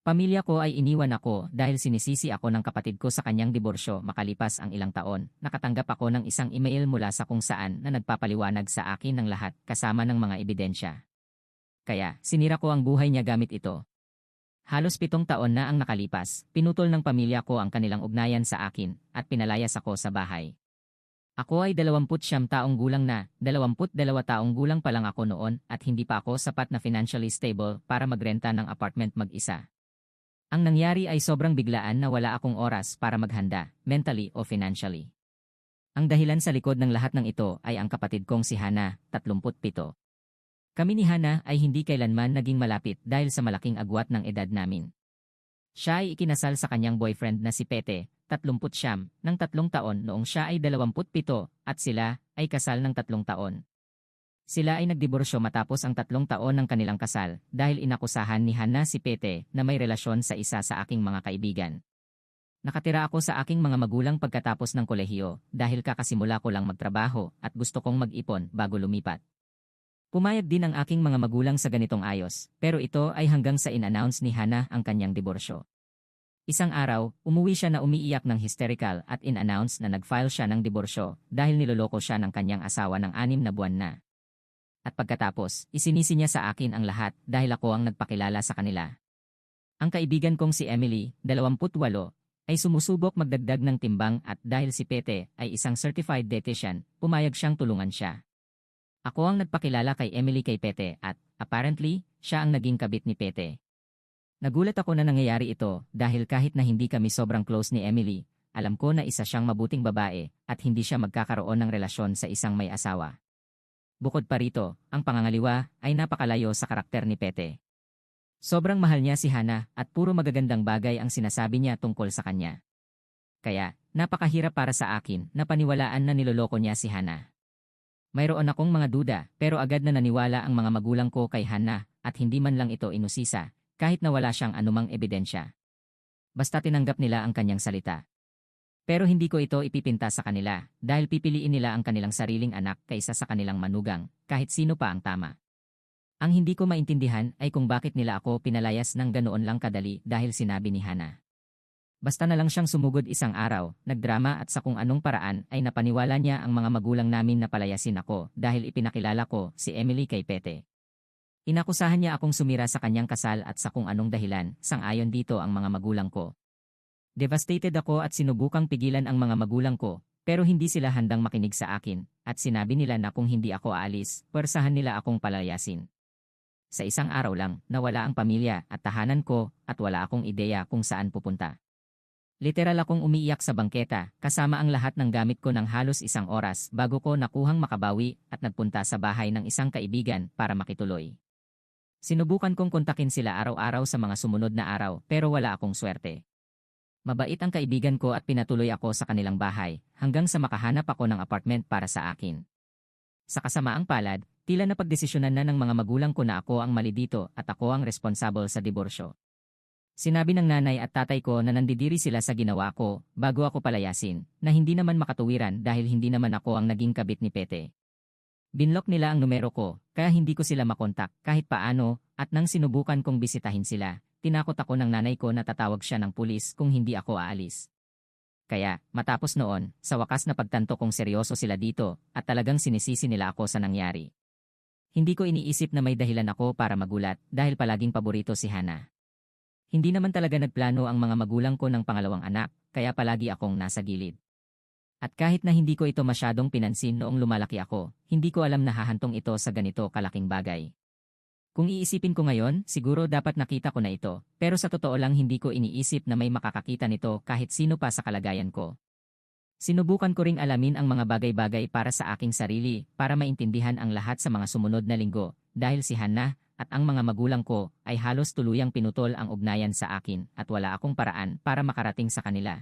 Pamilya ko ay iniwan ako dahil sinisisi ako ng kapatid ko sa kanyang diborsyo makalipas ang ilang taon. Nakatanggap ako ng isang email mula sa kung saan na nagpapaliwanag sa akin ng lahat kasama ng mga ebidensya. Kaya, sinira ko ang buhay niya gamit ito. Halos pitong taon na ang nakalipas, pinutol ng pamilya ko ang kanilang ugnayan sa akin at pinalayas ako sa bahay. Ako ay 29 taong gulang na, 22 taong gulang pa lang ako noon at hindi pa ako sapat na financially stable para magrenta ng apartment mag-isa. Ang nangyari ay sobrang biglaan na wala akong oras para maghanda, mentally o financially. Ang dahilan sa likod ng lahat ng ito ay ang kapatid kong si Hana, 37. Kami ni Hana ay hindi kailanman naging malapit dahil sa malaking agwat ng edad namin. Siya ay ikinasal sa kanyang boyfriend na si Pete, 30 siyam, ng tatlong taon noong siya ay 27 at sila ay kasal ng tatlong taon. Sila ay nagdiborsyo matapos ang tatlong taon ng kanilang kasal dahil inakusahan ni Hana si Pete na may relasyon sa isa sa aking mga kaibigan. Nakatira ako sa aking mga magulang pagkatapos ng kolehiyo dahil kakasimula ko lang magtrabaho at gusto kong mag-ipon bago lumipat. Pumayag din ang aking mga magulang sa ganitong ayos, pero ito ay hanggang sa in-announce ni Hana ang kanyang diborsyo. Isang araw, umuwi siya na umiiyak ng hysterical at in-announce na nag-file siya ng diborsyo dahil niloloko siya ng kanyang asawa ng anim na buwan na. At pagkatapos, isinisi niya sa akin ang lahat dahil ako ang nagpakilala sa kanila. Ang kaibigan kong si Emily, 28, ay sumusubok magdagdag ng timbang at dahil si Pete ay isang certified dietitian, pumayag siyang tulungan siya. Ako ang nagpakilala kay Emily kay Pete at, apparently, siya ang naging kabit ni Pete. Nagulat ako na nangyayari ito dahil kahit na hindi kami sobrang close ni Emily, alam ko na isa siyang mabuting babae at hindi siya magkakaroon ng relasyon sa isang may asawa. Bukod pa rito, ang pangangaliwa ay napakalayo sa karakter ni Pete. Sobrang mahal niya si Hana at puro magagandang bagay ang sinasabi niya tungkol sa kanya. Kaya, napakahirap para sa akin na paniwalaan na niloloko niya si Hana. Mayroon akong mga duda pero agad na naniwala ang mga magulang ko kay Hana at hindi man lang ito inusisa kahit na wala siyang anumang ebidensya. Basta tinanggap nila ang kanyang salita. Pero hindi ko ito ipipinta sa kanila dahil pipiliin nila ang kanilang sariling anak kaysa sa kanilang manugang, kahit sino pa ang tama. Ang hindi ko maintindihan ay kung bakit nila ako pinalayas ng ganoon lang kadali dahil sinabi ni Hana. Basta na lang siyang sumugod isang araw, nagdrama at sa kung anong paraan ay napaniwala niya ang mga magulang namin na palayasin ako dahil ipinakilala ko si Emily kay Pete. Inakusahan niya akong sumira sa kanyang kasal at sa kung anong dahilan, sang-ayon dito ang mga magulang ko. Devastated ako at sinubukang pigilan ang mga magulang ko, pero hindi sila handang makinig sa akin, at sinabi nila na kung hindi ako aalis, pwersahan nila akong palayasin. Sa isang araw lang, nawala ang pamilya at tahanan ko at wala akong ideya kung saan pupunta. Literal akong umiiyak sa bangketa, kasama ang lahat ng gamit ko ng halos isang oras bago ko nakuhang makabawi at nagpunta sa bahay ng isang kaibigan para makituloy. Sinubukan kong kontakin sila araw-araw sa mga sumunod na araw pero wala akong swerte. Mabait ang kaibigan ko at pinatuloy ako sa kanilang bahay hanggang sa makahanap ako ng apartment para sa akin. Sa kasamaang palad, tila na pagdesisyonan na ng mga magulang ko na ako ang mali dito at ako ang responsable sa diborsyo. Sinabi ng nanay at tatay ko na nandidiri sila sa ginawa ko bago ako palayasin na hindi naman makatuwiran dahil hindi naman ako ang naging kabit ni Pete. Binlock nila ang numero ko kaya hindi ko sila makontak kahit paano at nang sinubukan kong bisitahin sila, tinakot ako ng nanay ko na tatawag siya ng pulis kung hindi ako aalis. Kaya, matapos noon, sa wakas na pagtanto kong seryoso sila dito at talagang sinisisi nila ako sa nangyari. Hindi ko iniisip na may dahilan ako para magulat dahil palaging paborito si Hana. Hindi naman talaga nagplano ang mga magulang ko ng pangalawang anak, kaya palagi akong nasa gilid. At kahit na hindi ko ito masyadong pinansin noong lumalaki ako, hindi ko alam na hahantong ito sa ganito kalaking bagay. Kung iisipin ko ngayon, siguro dapat nakita ko na ito, pero sa totoo lang hindi ko iniisip na may makakakita nito kahit sino pa sa kalagayan ko. Sinubukan ko ring alamin ang mga bagay-bagay para sa aking sarili para maintindihan ang lahat sa mga sumunod na linggo dahil si Hannah at ang mga magulang ko ay halos tuluyang pinutol ang ugnayan sa akin at wala akong paraan para makarating sa kanila.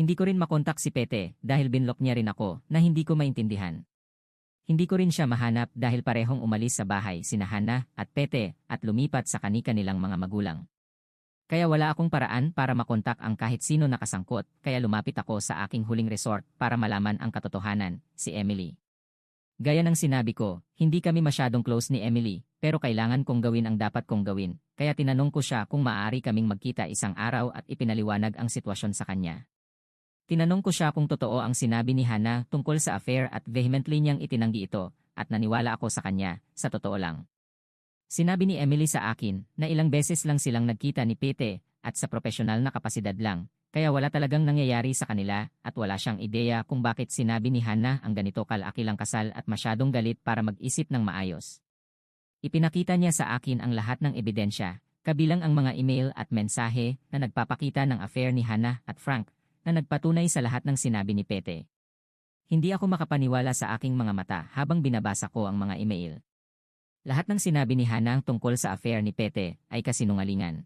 Hindi ko rin makontak si Pete dahil binlock niya rin ako na hindi ko maintindihan. Hindi ko rin siya mahanap dahil parehong umalis sa bahay sina Hana at Pete at lumipat sa kanika nilang mga magulang. Kaya wala akong paraan para makontak ang kahit sino nakasangkot kaya lumapit ako sa aking huling resort para malaman ang katotohanan, si Emily. Gaya ng sinabi ko, hindi kami masyadong close ni Emily, pero kailangan kong gawin ang dapat kong gawin, kaya tinanong ko siya kung maaari kaming magkita isang araw at ipinaliwanag ang sitwasyon sa kanya. Tinanong ko siya kung totoo ang sinabi ni Hannah tungkol sa affair at vehemently niyang itinanggi ito, at naniwala ako sa kanya, sa totoo lang. Sinabi ni Emily sa akin na ilang beses lang silang nagkita ni Pete at sa profesional na kapasidad lang, kaya wala talagang nangyayari sa kanila at wala siyang ideya kung bakit sinabi ni Hannah ang ganito kalakilang kasal at masyadong galit para mag-isip ng maayos. Ipinakita niya sa akin ang lahat ng ebidensya, kabilang ang mga email at mensahe na nagpapakita ng affair ni Hannah at Frank na nagpatunay sa lahat ng sinabi ni Pete. Hindi ako makapaniwala sa aking mga mata habang binabasa ko ang mga email. Lahat ng sinabi ni Hannah tungkol sa affair ni Pete ay kasinungalingan.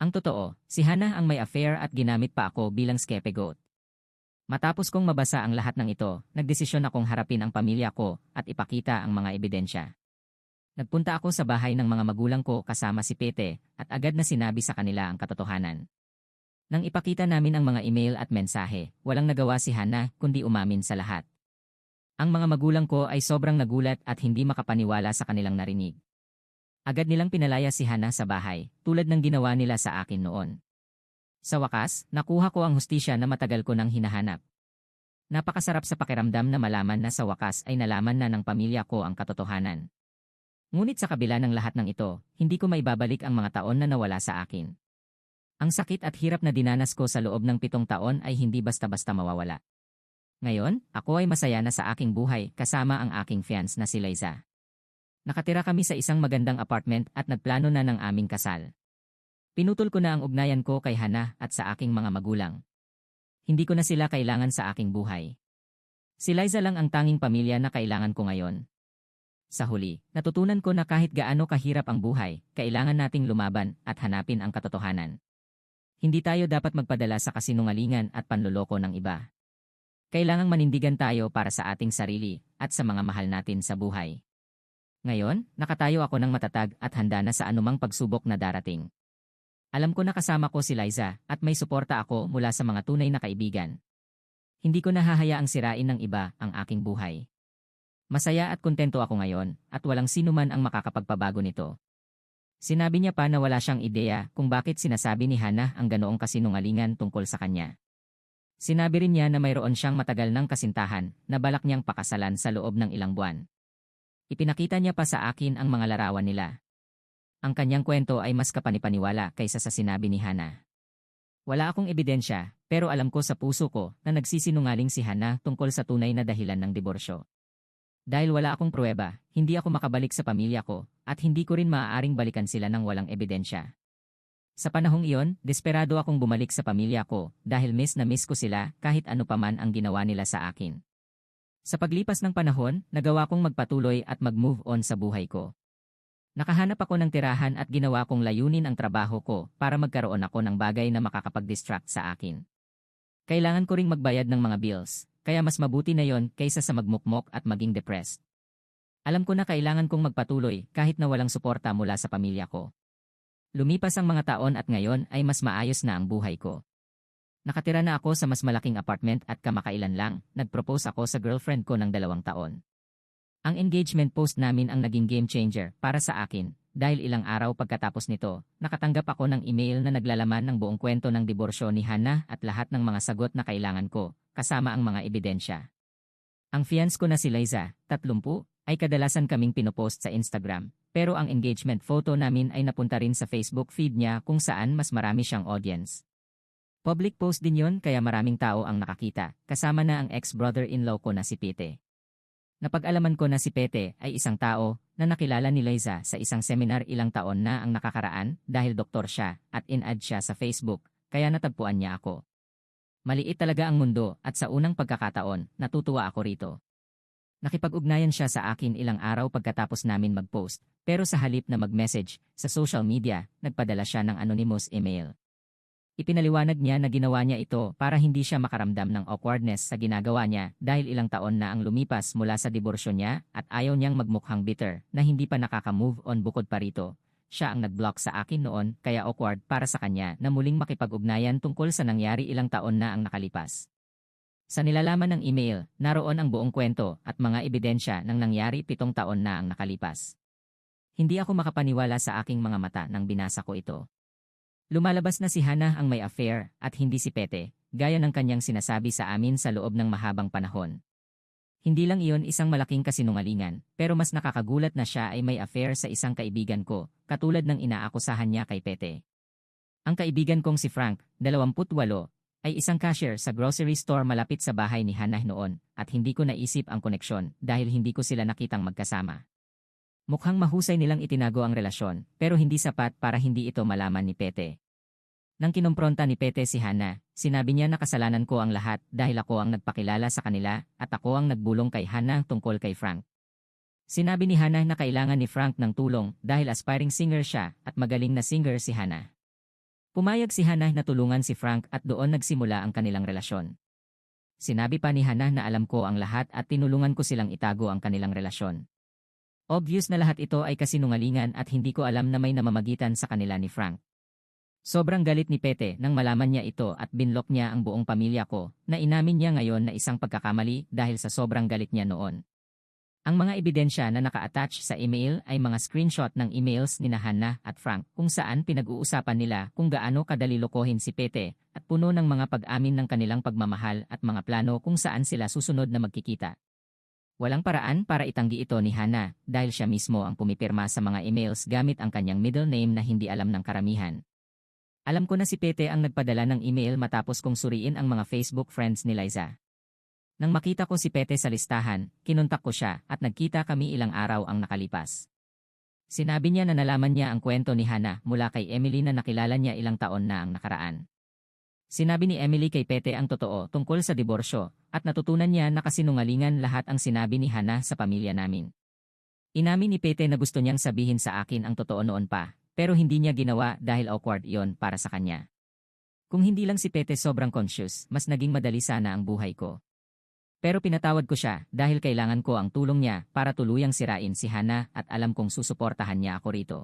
Ang totoo, si Hannah ang may affair at ginamit pa ako bilang scapegoat. Matapos kong mabasa ang lahat ng ito, nagdesisyon akong harapin ang pamilya ko at ipakita ang mga ebidensya. Nagpunta ako sa bahay ng mga magulang ko kasama si Pete at agad na sinabi sa kanila ang katotohanan. Nang ipakita namin ang mga email at mensahe, walang nagawa si Hannah kundi umamin sa lahat. Ang mga magulang ko ay sobrang nagulat at hindi makapaniwala sa kanilang narinig. Agad nilang pinalaya si Hannah sa bahay, tulad ng ginawa nila sa akin noon. Sa wakas, nakuha ko ang hustisya na matagal ko nang hinahanap. Napakasarap sa pakiramdam na malaman na sa wakas ay nalaman na ng pamilya ko ang katotohanan. Ngunit sa kabila ng lahat ng ito, hindi ko maibabalik ang mga taon na nawala sa akin. Ang sakit at hirap na dinanas ko sa loob ng pitong taon ay hindi basta-basta mawawala. Ngayon, ako ay masaya na sa aking buhay kasama ang aking fiance na si Liza. Nakatira kami sa isang magandang apartment at nagplano na ng aming kasal. Pinutol ko na ang ugnayan ko kay Hana at sa aking mga magulang. Hindi ko na sila kailangan sa aking buhay. Si Liza lang ang tanging pamilya na kailangan ko ngayon. Sa huli, natutunan ko na kahit gaano kahirap ang buhay, kailangan nating lumaban at hanapin ang katotohanan. Hindi tayo dapat magpadala sa kasinungalingan at panloloko ng iba. Kailangang manindigan tayo para sa ating sarili at sa mga mahal natin sa buhay. Ngayon, nakatayo ako ng matatag at handa na sa anumang pagsubok na darating. Alam ko na kasama ko si Liza at may suporta ako mula sa mga tunay na kaibigan. Hindi ko nahahayaang sirain ng iba ang aking buhay. Masaya at kontento ako ngayon at walang sino man ang makakapagpabago nito. Sinabi niya pa na wala siyang ideya kung bakit sinasabi ni Hannah ang ganoong kasinungalingan tungkol sa kanya. Sinabi rin niya na mayroon siyang matagal ng kasintahan na balak niyang pakasalan sa loob ng ilang buwan. Ipinakita niya pa sa akin ang mga larawan nila. Ang kanyang kwento ay mas kapanipaniwala kaysa sa sinabi ni Hana. Wala akong ebidensya, pero alam ko sa puso ko na nagsisinungaling si Hana tungkol sa tunay na dahilan ng diborsyo. Dahil wala akong pruweba, hindi ako makabalik sa pamilya ko, at hindi ko rin maaaring balikan sila ng walang ebidensya. Sa panahong iyon, desperado akong bumalik sa pamilya ko dahil miss na miss ko sila kahit ano paman ang ginawa nila sa akin. Sa paglipas ng panahon, nagawa kong magpatuloy at mag-move on sa buhay ko. Nakahanap ako ng tirahan at ginawa kong layunin ang trabaho ko para magkaroon ako ng bagay na makakapag-distract sa akin. Kailangan ko ring magbayad ng mga bills, kaya mas mabuti na yon kaysa sa magmukmok at maging depressed. Alam ko na kailangan kong magpatuloy kahit na walang suporta mula sa pamilya ko. Lumipas ang mga taon at ngayon ay mas maayos na ang buhay ko. Nakatira na ako sa mas malaking apartment at kamakailan lang, nag-propose ako sa girlfriend ko ng dalawang taon. Ang engagement post namin ang naging game changer para sa akin dahil ilang araw pagkatapos nito, nakatanggap ako ng email na naglalaman ng buong kwento ng diborsyo ni Hannah at lahat ng mga sagot na kailangan ko, kasama ang mga ebidensya. Ang fiance ko na si Liza, 30, ay kadalasan kaming pinopost sa Instagram, pero ang engagement photo namin ay napunta rin sa Facebook feed niya kung saan mas marami siyang audience. Public post din yon kaya maraming tao ang nakakita, kasama na ang ex-brother-in-law ko na si Pete. Napag-alaman ko na si Pete ay isang tao na nakilala ni Liza sa isang seminar ilang taon na ang nakakaraan dahil doktor siya at in-add siya sa Facebook, kaya natagpuan niya ako. Maliit talaga ang mundo at sa unang pagkakataon, natutuwa ako rito. Nakipag-ugnayan siya sa akin ilang araw pagkatapos namin mag-post, pero sa halip na mag-message sa social media, nagpadala siya ng anonymous email. Ipinaliwanag niya na ginawa niya ito para hindi siya makaramdam ng awkwardness sa ginagawa niya dahil ilang taon na ang lumipas mula sa diborsyo niya at ayaw niyang magmukhang bitter na hindi pa nakaka-move on bukod pa rito. Siya ang nag-block sa akin noon kaya awkward para sa kanya na muling makipag-ugnayan tungkol sa nangyari ilang taon na ang nakalipas. Sa nilalaman ng email, naroon ang buong kwento at mga ebidensya ng nangyari pitong taon na ang nakalipas. Hindi ako makapaniwala sa aking mga mata nang binasa ko ito. Lumalabas na si Hana ang may affair at hindi si Pete, gaya ng kanyang sinasabi sa amin sa loob ng mahabang panahon. Hindi lang iyon isang malaking kasinungalingan, pero mas nakakagulat na siya ay may affair sa isang kaibigan ko, katulad ng inaakusahan niya kay Pete. Ang kaibigan kong si Frank, 28, ay isang cashier sa grocery store malapit sa bahay ni Hannah noon at hindi ko naisip ang koneksyon dahil hindi ko sila nakitang magkasama. Mukhang mahusay nilang itinago ang relasyon pero hindi sapat para hindi ito malaman ni Pete. Nang kinumpronta ni Pete si Hannah, sinabi niya na kasalanan ko ang lahat dahil ako ang nagpakilala sa kanila at ako ang nagbulong kay Hannah tungkol kay Frank. Sinabi ni Hannah na kailangan ni Frank ng tulong dahil aspiring singer siya at magaling na singer si Hannah. Pumayag si Hannah na tulungan si Frank at doon nagsimula ang kanilang relasyon. Sinabi pa ni Hannah na alam ko ang lahat at tinulungan ko silang itago ang kanilang relasyon. Obvious na lahat ito ay kasinungalingan at hindi ko alam na may namamagitan sa kanila ni Frank. Sobrang galit ni Pete nang malaman niya ito at binlock niya ang buong pamilya ko na inamin niya ngayon na isang pagkakamali dahil sa sobrang galit niya noon. Ang mga ebidensya na naka-attach sa email ay mga screenshot ng emails ni Hannah at Frank kung saan pinag-uusapan nila kung gaano kadali lokohin si Pete at puno ng mga pag-amin ng kanilang pagmamahal at mga plano kung saan sila susunod na magkikita. Walang paraan para itanggi ito ni Hannah dahil siya mismo ang pumipirma sa mga emails gamit ang kanyang middle name na hindi alam ng karamihan. Alam ko na si Pete ang nagpadala ng email matapos kong suriin ang mga Facebook friends ni Liza. Nang makita ko si Pete sa listahan, kinuntak ko siya at nagkita kami ilang araw ang nakalipas. Sinabi niya na nalaman niya ang kwento ni Hannah mula kay Emily na nakilala niya ilang taon na ang nakaraan. Sinabi ni Emily kay Pete ang totoo tungkol sa diborsyo at natutunan niya na kasinungalingan lahat ang sinabi ni Hana sa pamilya namin. Inamin ni Pete na gusto niyang sabihin sa akin ang totoo noon pa, pero hindi niya ginawa dahil awkward iyon para sa kanya. Kung hindi lang si Pete sobrang conscious, mas naging madali sana ang buhay ko. Pero pinatawad ko siya dahil kailangan ko ang tulong niya para tuluyang sirain si Hana at alam kong susuportahan niya ako rito.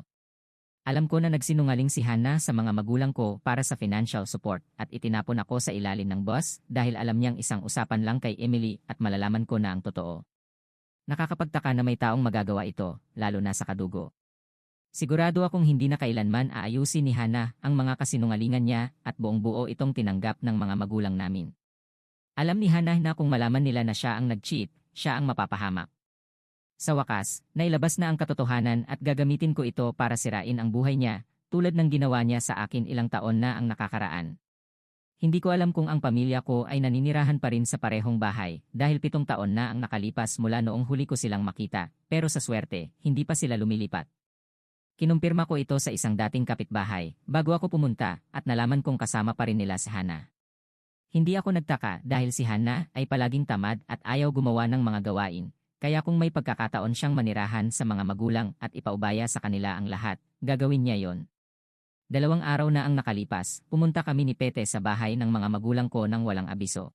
Alam ko na nagsinungaling si Hannah sa mga magulang ko para sa financial support at itinapon ako sa ilalim ng boss dahil alam niyang isang usapan lang kay Emily at malalaman ko na ang totoo. Nakakapagtaka na may taong magagawa ito, lalo na sa kadugo. Sigurado akong hindi na kailanman aayusin ni Hannah ang mga kasinungalingan niya at buong buo itong tinanggap ng mga magulang namin. Alam ni Hannah na kung malaman nila na siya ang nag-cheat, siya ang mapapahamak. Sa wakas, nailabas na ang katotohanan at gagamitin ko ito para sirain ang buhay niya, tulad ng ginawa niya sa akin ilang taon na ang nakakaraan. Hindi ko alam kung ang pamilya ko ay naninirahan pa rin sa parehong bahay dahil pitong taon na ang nakalipas mula noong huli ko silang makita, pero sa swerte, hindi pa sila lumilipat. Kinumpirma ko ito sa isang dating kapitbahay bago ako pumunta at nalaman kong kasama pa rin nila si Hana. Hindi ako nagtaka dahil si Hana ay palaging tamad at ayaw gumawa ng mga gawain, kaya kung may pagkakataon siyang manirahan sa mga magulang at ipaubaya sa kanila ang lahat, gagawin niya yon. Dalawang araw na ang nakalipas, pumunta kami ni Pete sa bahay ng mga magulang ko nang walang abiso.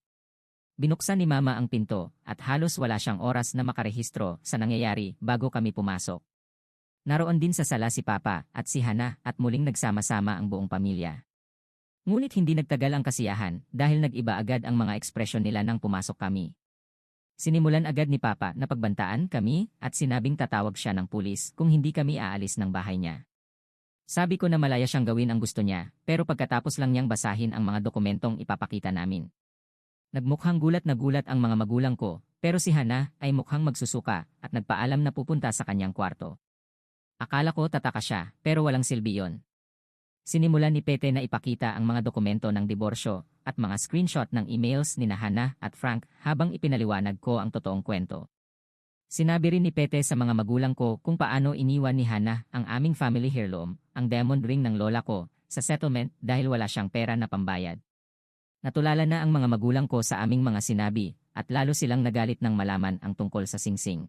Binuksan ni Mama ang pinto at halos wala siyang oras na makarehistro sa nangyayari bago kami pumasok. Naroon din sa sala si Papa at si Hana at muling nagsama-sama ang buong pamilya. Ngunit hindi nagtagal ang kasiyahan dahil nag-iba agad ang mga ekspresyon nila nang pumasok kami. Sinimulan agad ni Papa na pagbantaan kami at sinabing tatawag siya ng pulis kung hindi kami aalis ng bahay niya. Sabi ko na malaya siyang gawin ang gusto niya, pero pagkatapos lang niyang basahin ang mga dokumentong ipapakita namin. Nagmukhang gulat na gulat ang mga magulang ko, pero si Hana ay mukhang magsusuka at nagpaalam na pupunta sa kanyang kwarto. Akala ko tataka siya, pero walang silbi yon. Sinimulan ni Pete na ipakita ang mga dokumento ng diborsyo at mga screenshot ng emails ni Hannah at Frank habang ipinaliwanag ko ang totoong kwento. Sinabi rin ni Pete sa mga magulang ko kung paano iniwan ni Hannah ang aming family heirloom, ang diamond ring ng lola ko, sa settlement dahil wala siyang pera na pambayad. Natulala na ang mga magulang ko sa aming mga sinabi at lalo silang nagalit nang malaman ang tungkol sa singsing.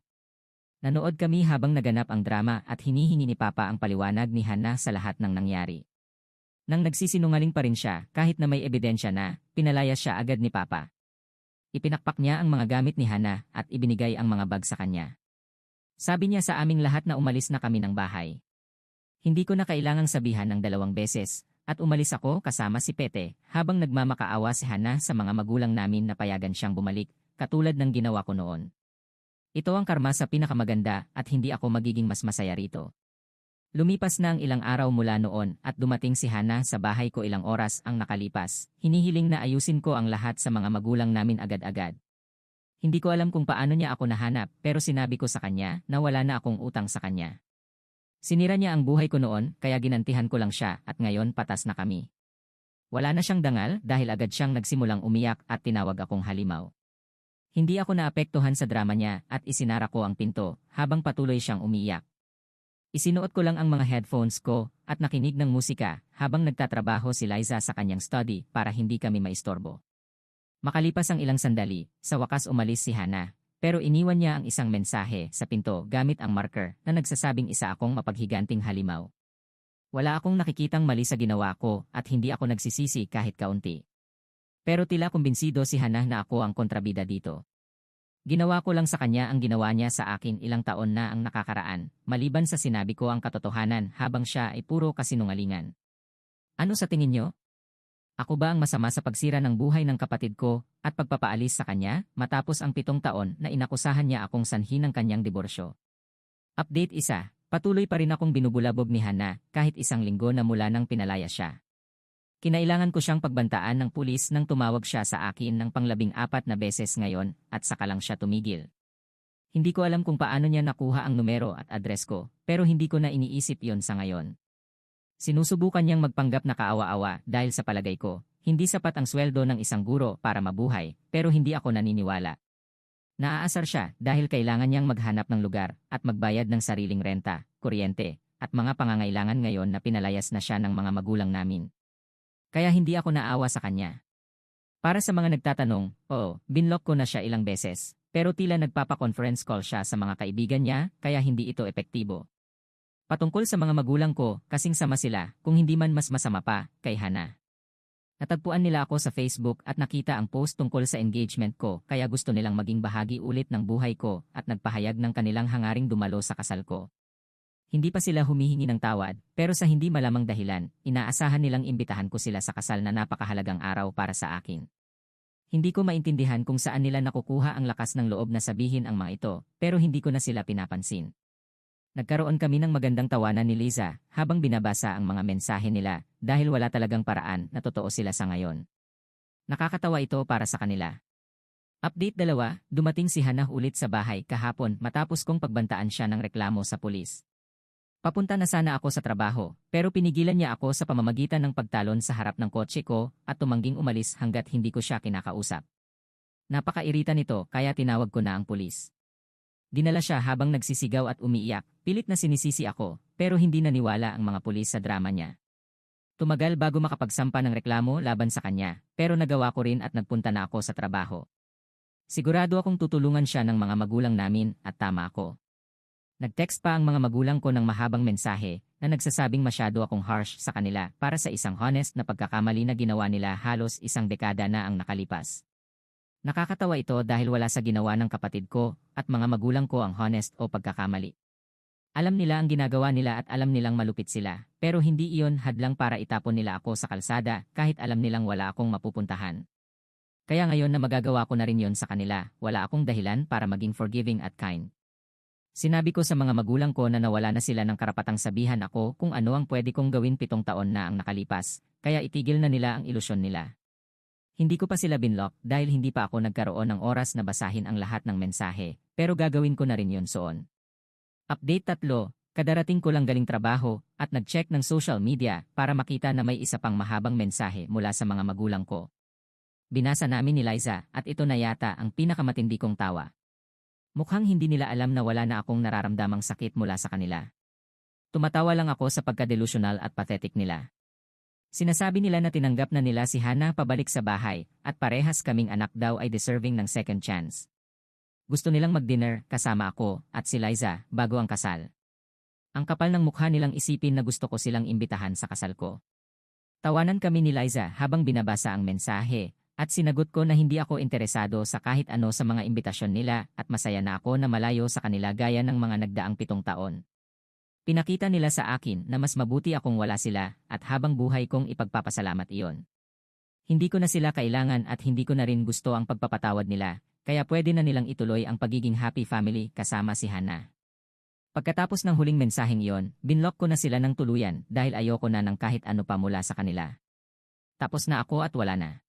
Nanood kami habang naganap ang drama at hinihingi ni Papa ang paliwanag ni Hannah sa lahat ng nangyari. Nang nagsisinungaling pa rin siya kahit na may ebidensya na, pinalaya siya agad ni Papa. Ipinakpak niya ang mga gamit ni Hana at ibinigay ang mga bag sa kanya. Sabi niya sa aming lahat na umalis na kami ng bahay. Hindi ko na kailangang sabihan ng dalawang beses, At umalis ako kasama si Pete habang nagmamakaawa si Hana sa mga magulang namin na payagan siyang bumalik, katulad ng ginawa ko noon. Ito ang karma sa pinakamaganda at hindi ako magiging mas masaya rito. Lumipas na ang ilang araw mula noon at dumating si Hana sa bahay ko ilang oras ang nakalipas. Hinihiling na ayusin ko ang lahat sa mga magulang namin agad-agad. Hindi ko alam kung paano niya ako nahanap pero sinabi ko sa kanya na wala na akong utang sa kanya. Sinira niya ang buhay ko noon kaya ginantihan ko lang siya at ngayon patas na kami. Wala na siyang dangal dahil agad siyang nagsimulang umiyak at tinawag akong halimaw. Hindi ako naapektuhan sa drama niya at isinara ko ang pinto habang patuloy siyang umiiyak. Isinuot ko lang ang mga headphones ko at nakinig ng musika habang nagtatrabaho si Liza sa kanyang study para hindi kami maistorbo. Makalipas ang ilang sandali, sa wakas umalis si Hana, pero iniwan niya ang isang mensahe sa pinto gamit ang marker na nagsasabing isa akong mapaghiganting halimaw. Wala akong nakikitang mali sa ginawa ko at hindi ako nagsisisi kahit kaunti. Pero tila kumbinsido si Hana na ako ang kontrabida dito. Ginawa ko lang sa kanya ang ginawa niya sa akin ilang taon na ang nakakaraan, maliban sa sinabi ko ang katotohanan habang siya ay puro kasinungalingan. Ano sa tingin niyo? Ako ba ang masama sa pagsira ng buhay ng kapatid ko at pagpapaalis sa kanya matapos ang pitong taon na inakusahan niya akong sanhi ng kanyang diborsyo? Update isa, patuloy pa rin akong binubulabog ni Hana kahit isang linggo na mula nang pinalaya siya. Kinailangan ko siyang pagbantaan ng pulis nang tumawag siya sa akin ng panglabing apat na beses ngayon at saka lang siya tumigil. Hindi ko alam kung paano niya nakuha ang numero at address ko, pero hindi ko na iniisip yon sa ngayon. Sinusubukan niyang magpanggap na kaawa-awa dahil sa palagay ko, hindi sapat ang sweldo ng isang guro para mabuhay, pero hindi ako naniniwala. Naaasar siya dahil kailangan niyang maghanap ng lugar at magbayad ng sariling renta, kuryente, at mga pangangailangan ngayon na pinalayas na siya ng mga magulang namin. Kaya hindi ako naawa sa kanya. Para sa mga nagtatanong, oo, binlock ko na siya ilang beses, pero tila nagpapa-conference call siya sa mga kaibigan niya kaya hindi ito epektibo. Patungkol sa mga magulang ko, kasing sama sila, kung hindi man mas masama pa, kay Hana. Natagpuan nila ako sa Facebook at nakita ang post tungkol sa engagement ko kaya gusto nilang maging bahagi ulit ng buhay ko at nagpahayag ng kanilang hangaring dumalo sa kasal ko. Hindi pa sila humihingi ng tawad, pero sa hindi malamang dahilan, inaasahan nilang imbitahan ko sila sa kasal na napakahalagang araw para sa akin. Hindi ko maintindihan kung saan nila nakukuha ang lakas ng loob na sabihin ang mga ito, pero hindi ko na sila pinapansin. Nagkaroon kami ng magandang tawanan ni Liza habang binabasa ang mga mensahe nila dahil wala talagang paraan na totoo sila sa ngayon. Nakakatawa ito para sa kanila. Update dalawa, dumating si Hannah ulit sa bahay kahapon matapos kong pagbantaan siya ng reklamo sa pulis. Papunta na sana ako sa trabaho, pero pinigilan niya ako sa pamamagitan ng pagtalon sa harap ng kotse ko at tumangging umalis hanggat hindi ko siya kinakausap. Napakairita nito kaya tinawag ko na ang pulis. Dinala siya habang nagsisigaw at umiiyak, pilit na sinisisi ako, pero hindi naniwala ang mga pulis sa drama niya. Tumagal bago makapagsampa ng reklamo laban sa kanya, pero nagawa ko rin at nagpunta na ako sa trabaho. Sigurado akong tutulungan siya ng mga magulang namin at tama ako. Nag-text pa ang mga magulang ko ng mahabang mensahe na nagsasabing masyado akong harsh sa kanila para sa isang honest na pagkakamali na ginawa nila halos isang dekada na ang nakalipas. Nakakatawa ito dahil wala sa ginawa ng kapatid ko at mga magulang ko ang honest o pagkakamali. Alam nila ang ginagawa nila at alam nilang malupit sila, pero hindi iyon hadlang para itapon nila ako sa kalsada kahit alam nilang wala akong mapupuntahan. Kaya ngayon na magagawa ko na rin yon sa kanila, wala akong dahilan para maging forgiving at kind. Sinabi ko sa mga magulang ko na nawala na sila ng karapatang sabihan ako kung ano ang pwede kong gawin pitong taon na ang nakalipas, kaya itigil na nila ang ilusyon nila. Hindi ko pa sila binlock dahil hindi pa ako nagkaroon ng oras na basahin ang lahat ng mensahe, pero gagawin ko na rin yun soon. Update tatlo, kadarating ko lang galing trabaho at nag-check ng social media para makita na may isa pang mahabang mensahe mula sa mga magulang ko. Binasa namin ni Liza at ito na yata ang pinakamatindi kong tawa. Mukhang hindi nila alam na wala na akong nararamdamang sakit mula sa kanila. Tumatawa lang ako sa pagka-delusional at pathetic nila. Sinasabi nila na tinanggap na nila si Hana pabalik sa bahay at parehas kaming anak daw ay deserving ng second chance. Gusto nilang mag-dinner kasama ako at si Liza bago ang kasal. Ang kapal ng mukha nilang isipin na gusto ko silang imbitahan sa kasal ko. Tawanan kami ni Liza habang binabasa ang mensahe at sinagot ko na hindi ako interesado sa kahit ano sa mga imbitasyon nila at masaya na ako na malayo sa kanila gaya ng mga nagdaang pitong taon. Pinakita nila sa akin na mas mabuti akong wala sila at habang buhay kong ipagpapasalamat iyon. Hindi ko na sila kailangan at hindi ko na rin gusto ang pagpapatawad nila, kaya pwede na nilang ituloy ang pagiging happy family kasama si Hannah. Pagkatapos ng huling mensaheng iyon, binlock ko na sila ng tuluyan dahil ayoko na ng kahit ano pa mula sa kanila. Tapos na ako at wala na.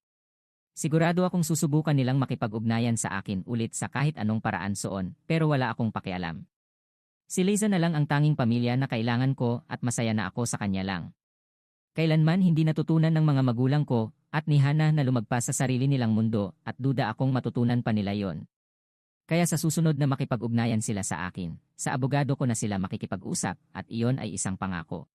Sigurado akong susubukan nilang makipag-ugnayan sa akin ulit sa kahit anong paraan soon, pero wala akong pakialam. Si Liza na lang ang tanging pamilya na kailangan ko at masaya na ako sa kanya lang. Kailanman hindi natutunan ng mga magulang ko at ni Hana na lumagpas sa sarili nilang mundo at duda akong matutunan pa nila yon. Kaya sa susunod na makipag-ugnayan sila sa akin, sa abogado ko na sila makikipag-usap at iyon ay isang pangako.